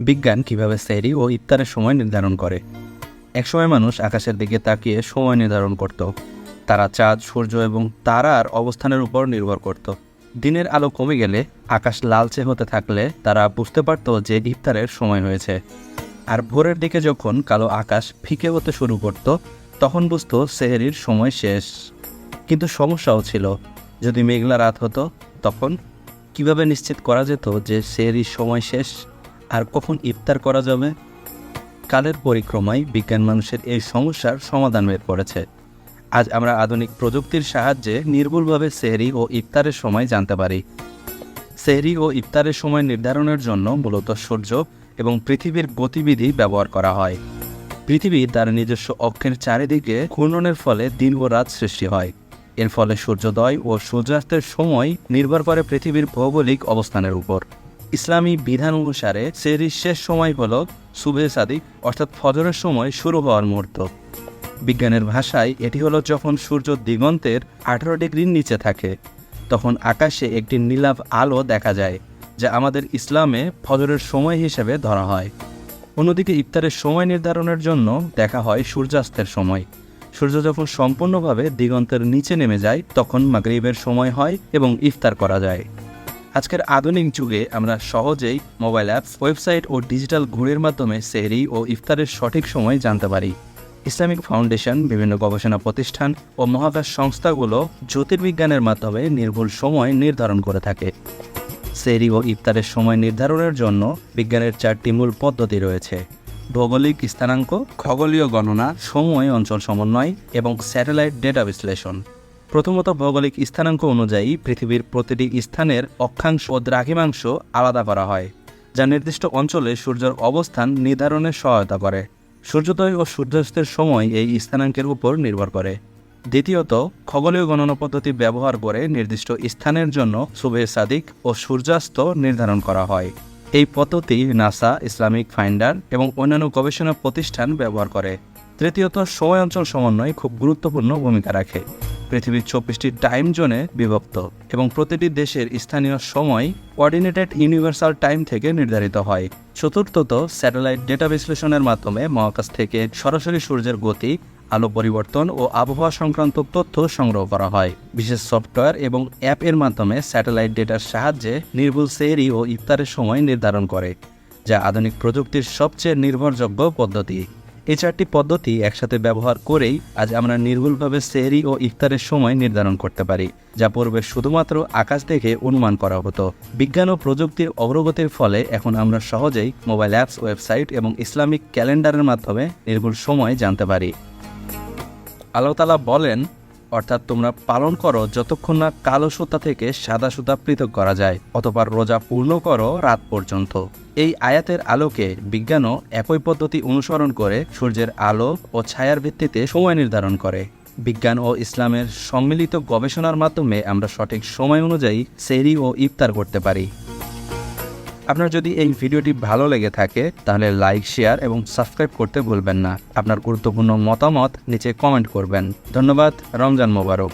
বিজ্ঞান কীভাবে সেহরি ও ইফতারের সময় নির্ধারণ করে? একসময় মানুষ আকাশের দিকে তাকিয়ে সময় নির্ধারণ করত। তারা চাঁদ, সূর্য এবং তারার অবস্থানের উপর নির্ভর করত। দিনের আলো কমে গেলে আকাশ লালচে হতে থাকলে তারা বুঝতে পারত যে ইফতারের সময় হয়েছে। আর ভোরের দিকে যখন কালো আকাশ ফিকে হতে শুরু করত, তখন বুঝতো সেহেরির সময় শেষ। কিন্তু সমস্যাও ছিল। যদি মেঘলা রাত হতো, তখন কীভাবে নিশ্চিত করা যেত যে সেহেরির সময় শেষ? আর কখন ইফতার করা যাবে? কালের পরিক্রমায় বিজ্ঞান মানুষের এই সমস্যার সমাধান বের করেছে। আজ আমরা আধুনিক প্রযুক্তির সাহায্যে নির্ভুলভাবে সেহরি ও ইফতারের সময় জানতে পারি। সেহরি ও ইফতারের সময় নির্ধারণের জন্য মূলত সূর্য এবং পৃথিবীর গতিবিধি ব্যবহার করা হয়। পৃথিবী তার নিজস্ব অক্ষের চারিদিকে ঘূর্ণনের ফলে দিন ও রাত সৃষ্টি হয়। এর ফলে সূর্যোদয় ও সূর্যাস্তের সময় নির্ভর করে পৃথিবীর ভৌগোলিক অবস্থানের উপর। ইসলামী বিধান অনুসারে সেহরির শেষ সময় হল সুবে সাদিক, অর্থাৎ ফজরের সময় শুরু হওয়ার মুহূর্ত। বিজ্ঞানের ভাষায় এটি হলো যখন সূর্য দিগন্তের আঠারো ডিগ্রির নিচে থাকে, তখন আকাশে একটি নীলাভ আলো দেখা যায়, যা আমাদের ইসলামে ফজরের সময় হিসেবে ধরা হয়। অন্যদিকে ইফতারের সময় নির্ধারণের জন্য দেখা হয় সূর্যাস্তের সময়। সূর্য যখন সম্পূর্ণভাবে দিগন্তের নিচে নেমে যায়, তখন মাগরিবের সময় হয় এবং ইফতার করা যায়। আজকের আধুনিক যুগে আমরা সহজেই মোবাইল অ্যাপস, ওয়েবসাইট ও ডিজিটাল ঘুরের মাধ্যমে সেহরি ও ইফতারের সঠিক সময় জানতে পারি। ইসলামিক ফাউন্ডেশন, বিভিন্ন গবেষণা প্রতিষ্ঠান ও মহাকাশ সংস্থাগুলো জ্যোতির্বিজ্ঞানের মাধ্যমে নির্ভুল সময় নির্ধারণ করে থাকে। সেহরি ও ইফতারের সময় নির্ধারণের জন্য বিজ্ঞানের চারটি মূল পদ্ধতি রয়েছে। ভৌগোলিক স্থানাঙ্ক, খগোলীয় গণনা, সময় অঞ্চল সমন্বয় এবং স্যাটেলাইট ডেটা বিশ্লেষণ। প্রথমত ভৌগোলিক স্থানাঙ্ক অনুযায়ী পৃথিবীর প্রতিটি স্থানের অক্ষাংশ ও দ্রাঘিমাংশ আলাদা করা হয়, যা নির্দিষ্ট অঞ্চলে সূর্যের অবস্থান নির্ধারণে সহায়তা করে। সূর্যোদয় ও সূর্যাস্তের সময় এই স্থানাঙ্কের উপর নির্ভর করে। দ্বিতীয়ত, খগোলীয় গণনা পদ্ধতি ব্যবহার করে নির্দিষ্ট স্থানের জন্য সুবে সাদিক ও সূর্যাস্ত নির্ধারণ করা হয়। এই পদ্ধতি নাসা, ইসলামিক ফাইন্ডার এবং অন্যান্য গবেষণা প্রতিষ্ঠান ব্যবহার করে। তৃতীয়ত সময় অঞ্চল সমন্বয় খুব গুরুত্বপূর্ণ ভূমিকা রাখে। পৃথিবীর চব্বিশটি টাইম জোনে বিভক্ত এবং প্রতিটি দেশের স্থানীয় সময় কোঅর্ডিনেটেড ইউনিভার্সাল টাইম থেকে নির্ধারিত হয়। চতুর্থত স্যাটেলাইট ডেটা বিশ্লেষণের মাধ্যমে মহাকাশ থেকে সরাসরি সূর্যের গতি, আলো পরিবর্তন ও আবহাওয়া সংক্রান্ত তথ্য সংগ্রহ করা হয়। বিশেষ সফটওয়্যার এবং অ্যাপ এর মাধ্যমে স্যাটেলাইট ডেটার সাহায্যে নির্ভুল সেহরি ও ইফতারের সময় নির্ধারণ করে, যা আধুনিক প্রযুক্তির সবচেয়ে নির্ভরযোগ্য পদ্ধতি। এই চারটি পদ্ধতি একসাথে ব্যবহার করেই আজ আমরা নির্ভুলভাবে সেহরি ও ইফতারের সময় নির্ধারণ করতে পারি, যা পূর্বে শুধুমাত্র আকাশ দেখে অনুমান করা হতো। বিজ্ঞান ও প্রযুক্তির অগ্রগতির ফলে এখন আমরা সহজেই মোবাইল অ্যাপস, ওয়েবসাইট এবং ইসলামিক ক্যালেন্ডারের মাধ্যমে নির্ভুল সময় জানতে পারি। আল্লাহ বলেন অর্থাৎ তোমরা পালন করো যতক্ষণ না কালো সুতা থেকে সাদা সুতা পৃথক করা যায় অথবা রোজা পূর্ণ করো রাত পর্যন্ত। এই আয়াতের আলোকে বিজ্ঞানও একই পদ্ধতি অনুসরণ করে সূর্যের আলো ও ছায়ার ভিত্তিতে সময় নির্ধারণ করে। বিজ্ঞান ও ইসলামের সম্মিলিত গবেষণার মাধ্যমে আমরা সঠিক সময় অনুযায়ী সেরি ও ইফতার করতে পারি। আপনার যদি এই ভিডিওটি ভালো লেগে থাকে, তাহলে লাইক শেয়ার এবং সাবস্ক্রাইব করতে ভুলবেন না। আপনার গুরুত্বপূর্ণ মতামত নিচে কমেন্ট করবেন। ধন্যবাদ, রমজান মোবারক।